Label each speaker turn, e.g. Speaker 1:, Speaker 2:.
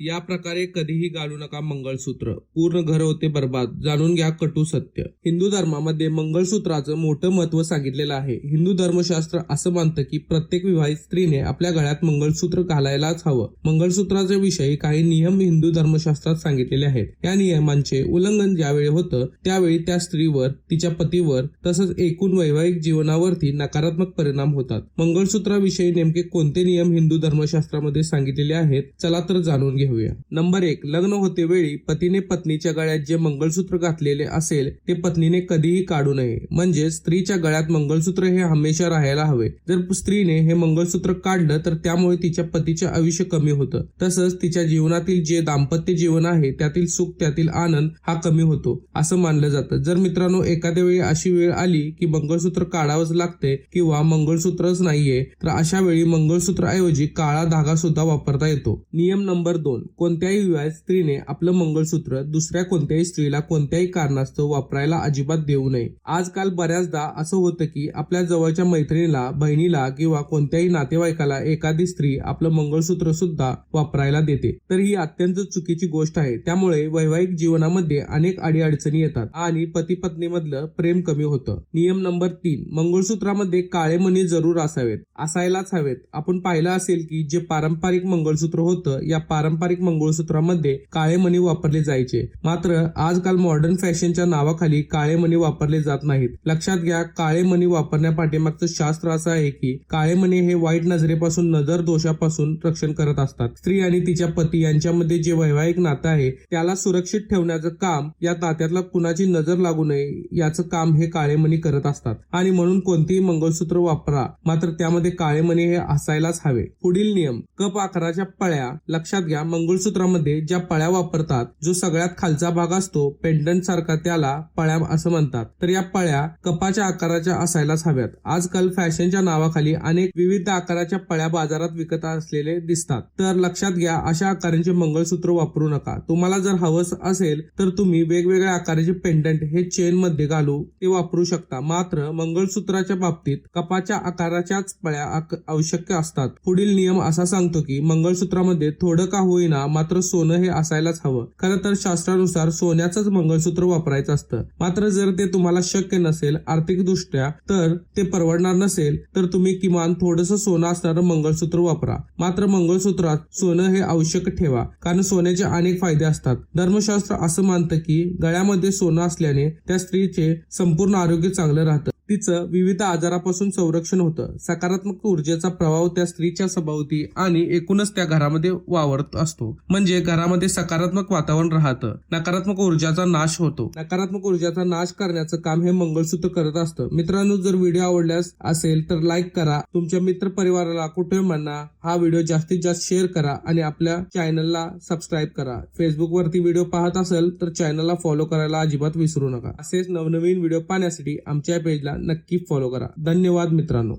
Speaker 1: या प्रकारे कधीही घालू नका मंगळसूत्र. पूर्ण घर होते बर्बाद. जाणून घ्या कटू सत्य. हिंदू धर्मामध्ये मंगळसूत्राचं मोठं महत्त्व सांगितलेलं आहे. हिंदू धर्मशास्त्र असं मानतं की प्रत्येक विवाहित स्त्रीने आपल्या गळ्यात मंगळसूत्र घालायलाच हवं. मंगळसूत्राच्या विषयी काही नियम हिंदू धर्मशास्त्रात सांगितलेले आहेत. या नियमांचे उल्लंघन ज्यावेळी होतं त्यावेळी त्या स्त्रीवर तिच्या पतीवर तसंच एकूण वैवाहिक जीवनावरती नकारात्मक परिणाम होतात. मंगळसूत्राविषयी नेमके कोणते नियम हिंदू धर्मशास्त्रामध्ये सांगितलेले आहेत चला तर जाणून घ्या. घेऊया. नंबर एक लग्न होते वेळी पतीने पत्नीच्या गळ्यात जे मंगळसूत्र घातलेले असेल ते पत्नीने कधीही काढू नये. म्हणजे स्त्रीच्या गळ्यात मंगळसूत्र हे हमेशा राहायला हवे. जर स्त्रीने हे मंगळसूत्र काढलं तर त्यामुळे तिच्या पतीचे आयुष्य कमी होतं. तसंच तिच्या जीवनातील जे दाम्पत्य जीवन आहे त्यातील सुख त्यातील आनंद हा कमी होतो असं मानलं जातं. जर मित्रांनो एखाद्या वेळी अशी वेळ आली की मंगळसूत्र काढावंच लागते किंवा मंगळसूत्रच नाहीये तर अशा वेळी मंगळसूत्र ऐवजी काळा धागा सुद्धा वापरता येतो. नियम नंबर दोन कोणत्याही विवाहित स्त्रीने आपलं मंगळसूत्र दुसऱ्या कोणत्याही स्त्रीला कोणत्याही कारणास्तव वापरायला अजिबात देऊ नये. आजकाल बऱ्याचदा असं होतं की आपल्या जवळच्या मैत्रिणीला बहिणीला किंवा कोणत्याही नातेवाईकाला एखादी स्त्री आपलं मंगळसूत्र सुद्धा वापरायला देते. तर ही अत्यंत चुकीची गोष्ट आहे. त्यामुळे वैवाहिक जीवनामध्ये अनेक अडीअडचणी येतात आणि पती पत्नी मधलं प्रेम कमी होतं. नियम नंबर तीन. मंगळसूत्रामध्ये काळे मणी जरूर असावेत. असायलाच हवेत. आपण पाहिलं असेल की जे पारंपरिक मंगळसूत्र होतं या पारंपरिक मंगळसूत्रामध्ये काळे मणी वापरले जायचे. मात्र आजकाल मॉडर्न फॅशनच्या नावाखाली काळे मणी वापरले जात नाहीत. लक्षात घ्या काळे मणी वापरण्यापाठीमागचं शास्त्र असं आहे की काळे मणी हे वाईट नजरेपासून नजर दोषापासून रक्षण करत असतात. स्त्री आणि तिच्या पती यांच्यामध्ये जे वैवाहिक नातं आहे त्याला सुरक्षित ठेवण्याचं काम या नात्यातला कुणाची नजर लागू नये याचं काम हे काळे मणी करत असतात. आणि म्हणून कोणतेही मंगळसूत्र वापरा मात्र त्यामध्ये काळे मणी हे असायलाच हवे. पुढील नियम कप आकाराच्या पळ्या. लक्षात घ्या मंगळसूत्रामध्ये ज्या पळ्या वापरतात जो सगळ्यात खालचा भाग असतो पेंडंट सारखा त्याला पळ्या असं म्हणतात. तर या पळ्या कपाच्या आकाराच्या असायलाच हव्यात. आजकाल फॅशनच्या नावाखाली अनेक विविध आकाराच्या पळ्या बाजारात विकत असलेले दिसतात. तर लक्षात घ्या अशा आकारांचे मंगळसूत्र वापरू नका. तुम्हाला जर हवंस असेल तर तुम्ही वेगवेगळ्या आकाराचे पेंडंट हे चेन मध्ये घालू ते वापरू शकता. मात्र मंगळसूत्राच्या बाबतीत कपाच्या आकाराच्याच पळ्या आक- आवश्यक असतात. पुढील नियम असा सांगतो की मंगळसूत्रामध्ये थोडं का होईल होईना मात्र सोनं हे असायलाच हवं. खरं तर शास्त्रानुसार सोन्याचंच मंगळसूत्र वापरायचं असतं. मात्र जर ते तुम्हाला शक्य नसेल आर्थिक दृष्ट्या तर ते परवडणार नसेल तर तुम्ही किमान थोडस सोनं असणारं मंगळसूत्र वापरा. मात्र मंगळसूत्रात सोनं हे आवश्यक ठेवा कारण सोन्याचे अनेक फायदे असतात. धर्मशास्त्र असं मानतं की गळ्यामध्ये सोनं असल्याने त्या स्त्रीचे संपूर्ण आरोग्य चांगलं राहतं. तिचं विविध आजारापासून संरक्षण होतं. सकारात्मक ऊर्जेचा प्रभाव त्या स्त्रीच्या सभावती आणि एकूणच त्या घरामध्ये वावरत असतो. म्हणजे घरामध्ये सकारात्मक वातावरण राहतं. नकारात्मक ऊर्जाचा नाश होतो. नकारात्मक ऊर्जाचा नाश करण्याचं काम हे मंगळसूत्र करत असतं. मित्रांनो जर व्हिडिओ आवडल्यास असेल तर लाईक करा. तुमच्या मित्र परिवाराला कुटुंबांना हा व्हिडिओ जास्तीत जास्त शेअर करा आणि आपल्या चॅनलला सबस्क्राईब करा. फेसबुक वरती व्हिडिओ पाहत असेल तर चॅनलला फॉलो करायला अजिबात विसरू नका. असेच नवनवीन व्हिडिओ पाहण्यासाठी आमच्या पेजला नक्की फॉलो करा. धन्यवाद मित्रांनो.